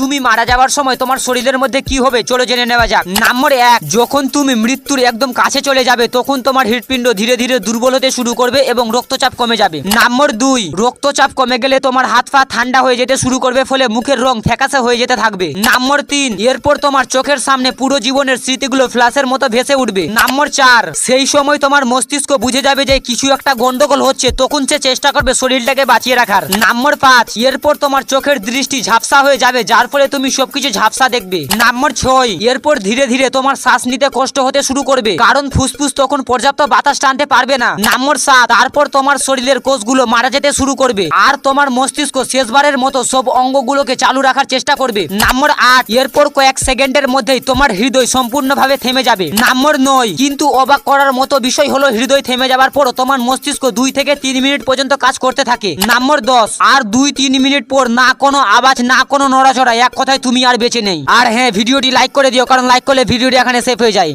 তুমি মারা যাওয়ার সময় তোমার শরীরের মধ্যে কি হবে? চলো জেনে নেওয়া যাক। নম্বর এক, যখন তুমি মৃত্যুর একদম কাছে চলে যাবে, তখন তোমার হৃৎপিণ্ড ধীরে ধীরে দুর্বল হতে শুরু করবে এবং রক্তচাপ কমে যাবে। নম্বর দুই, রক্তচাপ কমে গেলে তোমার হাত পা ঠান্ডা হয়ে যেতে শুরু করবে, ফলে মুখের রং ফ্যাকাশে হয়ে যেতে থাকবে। নম্বর তিন, এরপর তোমার চোখের সামনে পুরো জীবনের স্মৃতিগুলো ফ্ল্যাশের মতো ভেসে উঠবে। নম্বর চার, সেই সময় তোমার মস্তিষ্ক বুঝে যাবে যে কিছু একটা গন্ডগোল হচ্ছে, তখন সে চেষ্টা করবে শরীরটাকে বাঁচিয়ে রাখার। নম্বর পাঁচ, এরপর তোমার চোখের দৃষ্টি ঝাপসা হয়ে যাবে, যার ফলে তুমি সবকিছু ঝাপসা দেখবে। নম্বর ছয়, এরপর ধীরে ধীরে তোমার শ্বাস নিতে কষ্ট হতে শুরু করবে। কারণ ফুসফুস তখন পর্যাপ্ত বাতাস টানতে পারবে না। নম্বর সাত, তারপর তোমার শরীরের কোষগুলো মারা যেতে শুরু করবে। আর তোমার মস্তিষ্ক শেষবারের মতো সব অঙ্গগুলোকে চালু রাখার চেষ্টা করবে। নম্বর আট, এরপর কয়েক সেকেন্ডের মধ্যেই তোমার হৃদয় সম্পূর্ণভাবে থেমে যাবে। নম্বর নয়, কিন্তু অবাক করার মতো বিষয় হলো হৃদয় থেমে যাবার পরও তোমার মস্তিষ্ক দুই থেকে তিন মিনিট পর্যন্ত কাজ করতে থাকে। নম্বর দশ, আর দুই তিন মিনিট পর না কোনো আওয়াজ, না কোনো নড়াচড়া এক কথায় তুমি আর বেঁচে নেই। আর হ্যাঁ ভিডিওটি লাইক করে দিও, কারণ লাইক করলে ভিডিওটি এখানে সেভ হয়ে যায়।